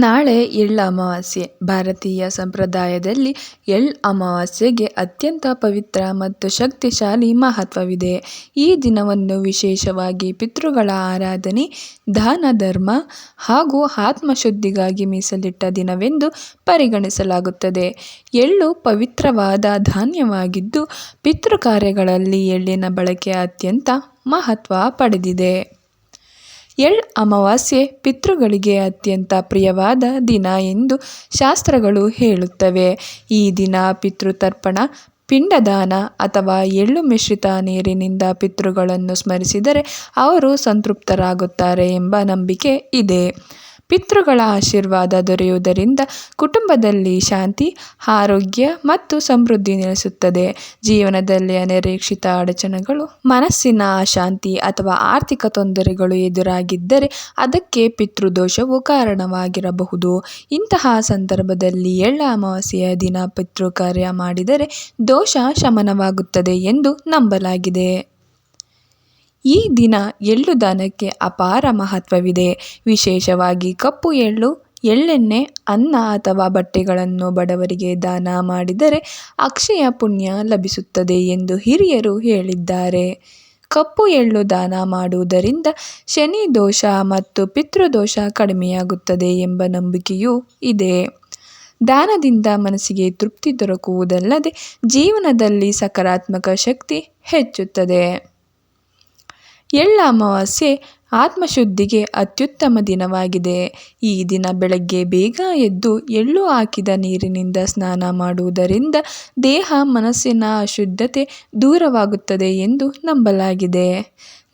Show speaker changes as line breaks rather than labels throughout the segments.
ನಾಳೆ ಎಳ್ಳು ಅಮಾವಾಸ್ಯೆ. ಭಾರತೀಯ ಸಂಪ್ರದಾಯದಲ್ಲಿ ಎಳ್ಳು ಅಮಾವಾಸ್ಯೆಗೆ ಅತ್ಯಂತ ಪವಿತ್ರ ಮತ್ತು ಶಕ್ತಿಶಾಲಿ ಮಹತ್ವವಿದೆ. ಈ ದಿನವನ್ನು ವಿಶೇಷವಾಗಿ ಪಿತೃಗಳ ಆರಾಧನೆ, ದಾನ ಧರ್ಮ ಹಾಗೂ ಆತ್ಮಶುದ್ಧಿಗಾಗಿ ಮೀಸಲಿಟ್ಟ ದಿನವೆಂದು ಪರಿಗಣಿಸಲಾಗುತ್ತದೆ. ಎಳ್ಳು ಪವಿತ್ರವಾದ ಧಾನ್ಯವಾಗಿದ್ದು, ಪಿತೃ ಕಾರ್ಯಗಳಲ್ಲಿ ಎಳ್ಳಿನ ಬಳಕೆ ಅತ್ಯಂತ ಮಹತ್ವ ಪಡೆದಿದೆ. ಎಳ್ ಅಮಾವಾಸ್ಯೆ ಪಿತೃಗಳಿಗೆ ಅತ್ಯಂತ ಪ್ರಿಯವಾದ ದಿನ ಎಂದು ಶಾಸ್ತ್ರಗಳು ಹೇಳುತ್ತವೆ. ಈ ದಿನ ಪಿತೃತರ್ಪಣ, ಪಿಂಡದಾನ ಅಥವಾ ಎಳ್ಳು ಮಿಶ್ರಿತ ನೀರಿನಿಂದ ಪಿತೃಗಳನ್ನು ಸ್ಮರಿಸಿದರೆ ಅವರು ಸಂತೃಪ್ತರಾಗುತ್ತಾರೆ ಎಂಬ ನಂಬಿಕೆ ಇದೆ. ಪಿತೃಗಳ ಆಶೀರ್ವಾದ ದೊರೆಯುವುದರಿಂದ ಕುಟುಂಬದಲ್ಲಿ ಶಾಂತಿ, ಆರೋಗ್ಯ ಮತ್ತು ಸಮೃದ್ಧಿ ನೆಲೆಸುತ್ತದೆ. ಜೀವನದಲ್ಲಿ ಅನಿರೀಕ್ಷಿತ ಅಡಚಣೆಗಳು, ಮನಸ್ಸಿನ ಅಶಾಂತಿ ಅಥವಾ ಆರ್ಥಿಕ ತೊಂದರೆಗಳು ಎದುರಾಗಿದ್ದರೆ ಅದಕ್ಕೆ ಪಿತೃದೋಷವು ಕಾರಣವಾಗಿರಬಹುದು. ಇಂತಹ ಸಂದರ್ಭದಲ್ಲಿ ಎಳ್ಳ ಅಮಾವಾಸ್ಯೆಯ ದಿನ ಪಿತೃ ಕಾರ್ಯ ಮಾಡಿದರೆ ದೋಷ ಶಮನವಾಗುತ್ತದೆ ಎಂದು ನಂಬಲಾಗಿದೆ. ಈ ದಿನ ಎಳ್ಳು ದಾನಕ್ಕೆ ಅಪಾರ ಮಹತ್ವವಿದೆ. ವಿಶೇಷವಾಗಿ ಕಪ್ಪು ಎಳ್ಳು, ಎಳ್ಳೆಣ್ಣೆ, ಅನ್ನ ಅಥವಾ ಬಟ್ಟೆಗಳನ್ನು ಬಡವರಿಗೆ ದಾನ ಮಾಡಿದರೆ ಅಕ್ಷಯ ಪುಣ್ಯ ಲಭಿಸುತ್ತದೆ ಎಂದು ಹಿರಿಯರು ಹೇಳಿದ್ದಾರೆ. ಕಪ್ಪು ಎಳ್ಳು ದಾನ ಮಾಡುವುದರಿಂದ ಶನಿ ದೋಷ ಮತ್ತು ಪಿತೃದೋಷ ಕಡಿಮೆಯಾಗುತ್ತದೆ ಎಂಬ ನಂಬಿಕೆಯೂ ಇದೆ. ದಾನದಿಂದ ಮನಸ್ಸಿಗೆ ತೃಪ್ತಿ ದೊರಕುವುದಲ್ಲದೆ ಜೀವನದಲ್ಲಿ ಸಕಾರಾತ್ಮಕ ಶಕ್ತಿ ಹೆಚ್ಚುತ್ತದೆ. ಎಳ್ಳ ಅಮಾವಾಸ್ಯೆ ಆತ್ಮಶುದ್ಧಿಗೆ ಅತ್ಯುತ್ತಮ ದಿನವಾಗಿದೆ. ಈ ದಿನ ಬೆಳಗ್ಗೆ ಬೇಗ ಎದ್ದು ಎಳ್ಳು ಹಾಕಿದ ನೀರಿನಿಂದ ಸ್ನಾನ ಮಾಡುವುದರಿಂದ ದೇಹ, ಮನಸ್ಸಿನ ಅಶುದ್ಧತೆ ದೂರವಾಗುತ್ತದೆ ಎಂದು ನಂಬಲಾಗಿದೆ.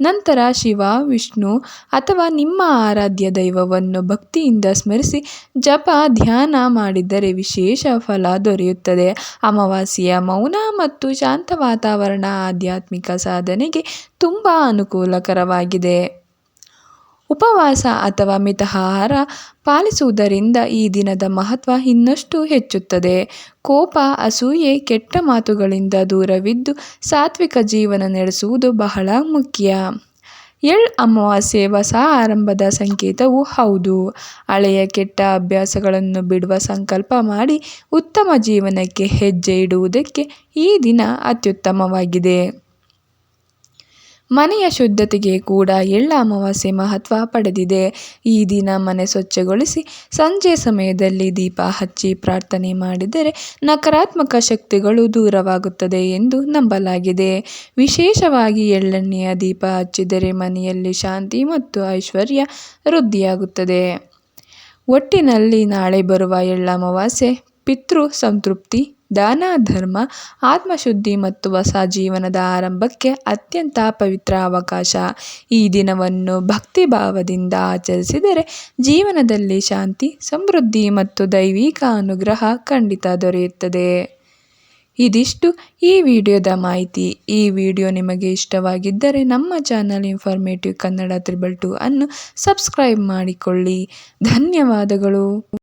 ನಂತರ ಶಿವ, ವಿಷ್ಣು ಅಥವಾ ನಿಮ್ಮ ಆರಾಧ್ಯ ದೈವವನ್ನು ಭಕ್ತಿಯಿಂದ ಸ್ಮರಿಸಿ ಜಪ, ಧ್ಯಾನ ಮಾಡಿದರೆ ವಿಶೇಷ ಫಲ ದೊರೆಯುತ್ತದೆ. ಅಮಾವಾಸ್ಯೆಯ ಮೌನ ಮತ್ತು ಶಾಂತ ವಾತಾವರಣ ಆಧ್ಯಾತ್ಮಿಕ ಸಾಧನೆಗೆ ತುಂಬ ಅನುಕೂಲಕರವಾಗಿದೆ. ಉಪವಾಸ ಅಥವಾ ಮಿತಾಹಾರ ಪಾಲಿಸುವುದರಿಂದ ಈ ದಿನದ ಮಹತ್ವ ಇನ್ನಷ್ಟು ಹೆಚ್ಚುತ್ತದೆ. ಕೋಪ, ಅಸೂಯೆ, ಕೆಟ್ಟ ಮಾತುಗಳಿಂದ ದೂರವಿದ್ದು ಸಾತ್ವಿಕ ಜೀವನ ನಡೆಸುವುದು ಬಹಳ ಮುಖ್ಯ. ಎಳ್ ಅಮಾವಾಸ್ಯೆ ಹೊಸ ಆರಂಭದ ಸಂಕೇತವು ಹೌದು. ಹಳೆಯ ಕೆಟ್ಟ ಅಭ್ಯಾಸಗಳನ್ನು ಬಿಡುವ ಸಂಕಲ್ಪ ಮಾಡಿ ಉತ್ತಮ ಜೀವನಕ್ಕೆ ಹೆಜ್ಜೆ ಇಡುವುದಕ್ಕೆ ಈ ದಿನ ಅತ್ಯುತ್ತಮವಾಗಿದೆ. ಮನೆಯ ಶುದ್ಧತೆಗೆ ಕೂಡ ಎಳ್ಳ ಅಮಾವಾಸ್ಯೆ ಮಹತ್ವ ಪಡೆದಿದೆ. ಈ ದಿನ ಮನೆ ಸ್ವಚ್ಛಗೊಳಿಸಿ ಸಂಜೆ ಸಮಯದಲ್ಲಿ ದೀಪ ಹಚ್ಚಿ ಪ್ರಾರ್ಥನೆ ಮಾಡಿದರೆ ನಕಾರಾತ್ಮಕ ಶಕ್ತಿಗಳು ದೂರವಾಗುತ್ತದೆ ಎಂದು ನಂಬಲಾಗಿದೆ. ವಿಶೇಷವಾಗಿ ಎಳ್ಳೆಣ್ಣೆಯ ದೀಪ ಹಚ್ಚಿದರೆ ಮನೆಯಲ್ಲಿ ಶಾಂತಿ ಮತ್ತು ಐಶ್ವರ್ಯ ವೃದ್ಧಿಯಾಗುತ್ತದೆ. ಒಟ್ಟಿನಲ್ಲಿ ನಾಳೆ ಬರುವ ಎಳ್ಳ ಅಮಾವಾಸ್ಯೆ ಪಿತೃ ಸಂತೃಪ್ತಿ ದಾನ, ಧರ್ಮ, ಆತ್ಮಶುದ್ಧಿ ಮತ್ತು ಹೊಸ ಜೀವನದ ಆರಂಭಕ್ಕೆ ಅತ್ಯಂತ ಪವಿತ್ರ ಅವಕಾಶ. ಈ ದಿನವನ್ನು ಭಕ್ತಿ ಭಾವದಿಂದ ಆಚರಿಸಿದರೆ ಜೀವನದಲ್ಲಿ ಶಾಂತಿ, ಸಮೃದ್ಧಿ ಮತ್ತು ದೈವಿಕ ಅನುಗ್ರಹ ಖಂಡಿತ ದೊರೆಯುತ್ತದೆ. ಇದಿಷ್ಟು ಈ ವಿಡಿಯೋದ ಮಾಹಿತಿ. ಈ ವಿಡಿಯೋ ನಿಮಗೆ ಇಷ್ಟವಾಗಿದ್ದರೆ ನಮ್ಮ channel informative Kannada triple two ಅನ್ನು ಸಬ್ಸ್ಕ್ರೈಬ್ ಮಾಡಿಕೊಳ್ಳಿ. ಧನ್ಯವಾದಗಳು.